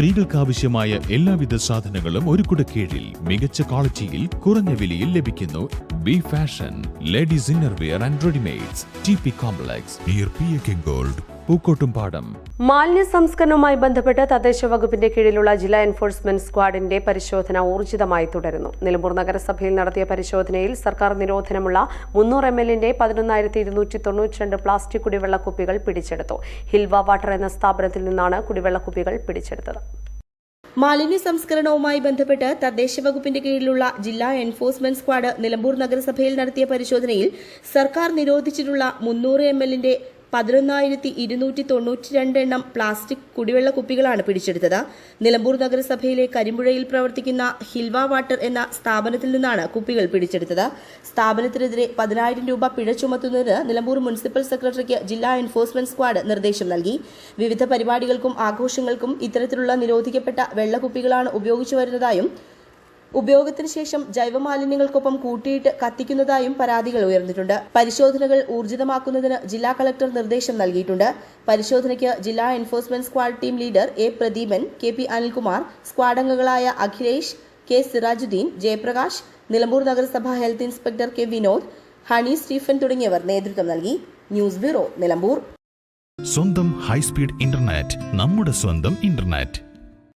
സ്ത്രീകൾക്ക് ആവശ്യമായ എല്ലാവിധ സാധനങ്ങളും ഒരു കുടക്കീഴിൽ മികച്ച ക്വാളിറ്റിയിൽ കുറഞ്ഞ വിലയിൽ ലഭിക്കുന്നു. B fashion ladies innerwear and readymades T P complex. K gold Pookkottumpadam മാലിന്യ സംസ്കരണവുമായി ബന്ധപ്പെട്ട് തദ്ദേശ വകുപ്പിന്റെ കീഴിലുള്ള ജില്ലാ എൻഫോഴ്സ്മെന്റ് സ്ക്വാഡിന്റെ പരിശോധന ഊർജിതമായി തുടരുന്നു. നിലമ്പൂർ നഗരസഭയിൽ നടത്തിയ പരിശോധനയിൽ സർക്കാർ നിരോധനമുള്ള മുന്നൂറ് എം എല്ലിന്റെ പതിനൊന്നായിരത്തി ഇരുന്നൂറ്റി തൊണ്ണൂറ്റിരണ്ട് പ്ലാസ്റ്റിക് കുടിവെള്ള കുപ്പികൾ പിടിച്ചെടുത്തു. ഹിൽവ വാട്ടർ എന്ന സ്ഥാപനത്തിൽ നിന്നാണ് കുടിവെള്ള കുപ്പികൾ പിടിച്ചെടുത്തത്. മാലിന്യ സംസ്കരണവുമായി ബന്ധപ്പെട്ട് തദ്ദേശ വകുപ്പിന്റെ കീഴിലുള്ള ജില്ലാ എൻഫോഴ്സ്മെന്റ് സ്ക്വാഡ് നിലമ്പൂർ നഗരസഭയിൽ നടത്തിയ പരിശോധനയിൽ സർക്കാർ നിരോധിച്ചിട്ടുള്ള മുന്നൂറ് എം എല്ലിന്റെ പതിനൊന്നായിരത്തി ഇരുന്നൂറ്റി തൊണ്ണൂറ്റിരണ്ട് എണ്ണം പ്ലാസ്റ്റിക് കുടിവെള്ള കുപ്പികളാണ് പിടിച്ചെടുത്തത്. നിലമ്പൂർ നഗരസഭയിലെ കരിമ്പുഴയിൽ പ്രവർത്തിക്കുന്ന ഹിൽവ വാട്ടർ എന്ന സ്ഥാപനത്തിൽ നിന്നാണ് കുപ്പികൾ പിടിച്ചെടുത്തത്. സ്ഥാപനത്തിനെതിരെ പതിനായിരം രൂപ പിഴ ചുമത്തുന്നതിന് നിലമ്പൂർ മുനിസിപ്പൽ സെക്രട്ടറിക്ക് ജില്ലാ എൻഫോഴ്സ്മെന്റ് സ്ക്വാഡ് നിർദ്ദേശം നൽകി. വിവിധ പരിപാടികൾക്കും ആഘോഷങ്ങൾക്കും ഇത്തരത്തിലുള്ള നിരോധിക്കപ്പെട്ട വെള്ളക്കുപ്പികളാണ് ഉപയോഗിച്ചു വരുന്നതായും ഉപയോഗത്തിന് ശേഷം ജൈവമാലിന്യങ്ങൾക്കൊപ്പം കൂട്ടിയിട്ട് കത്തിക്കുന്നതായും പരാതികൾ ഉയർന്നിട്ടുണ്ട്. പരിശോധനകൾ ഊർജിതമാക്കുന്നതിന് ജില്ലാ കളക്ടർ നിർദ്ദേശം നൽകിയിട്ടുണ്ട്. പരിശോധനയ്ക്ക് ജില്ലാ enforcement squad team leader A Pradeepan K P Anilkumar squad അംഗങ്ങളായ അഖിലേഷ് കെ സിറാജുദ്ദീൻ ജയപ്രകാശ് നിലമ്പൂർ നഗരസഭ health inspector K Vinod Honey Stephen തുടങ്ങിയവർ നേതൃത്വം നൽകി. News bureau Nilambur. സ്വന്തം ഹൈസ്പീഡ് ഇന്റർനെറ്റ് നമ്മുടെ സ്വന്തം ഇന്റർനെറ്റ്.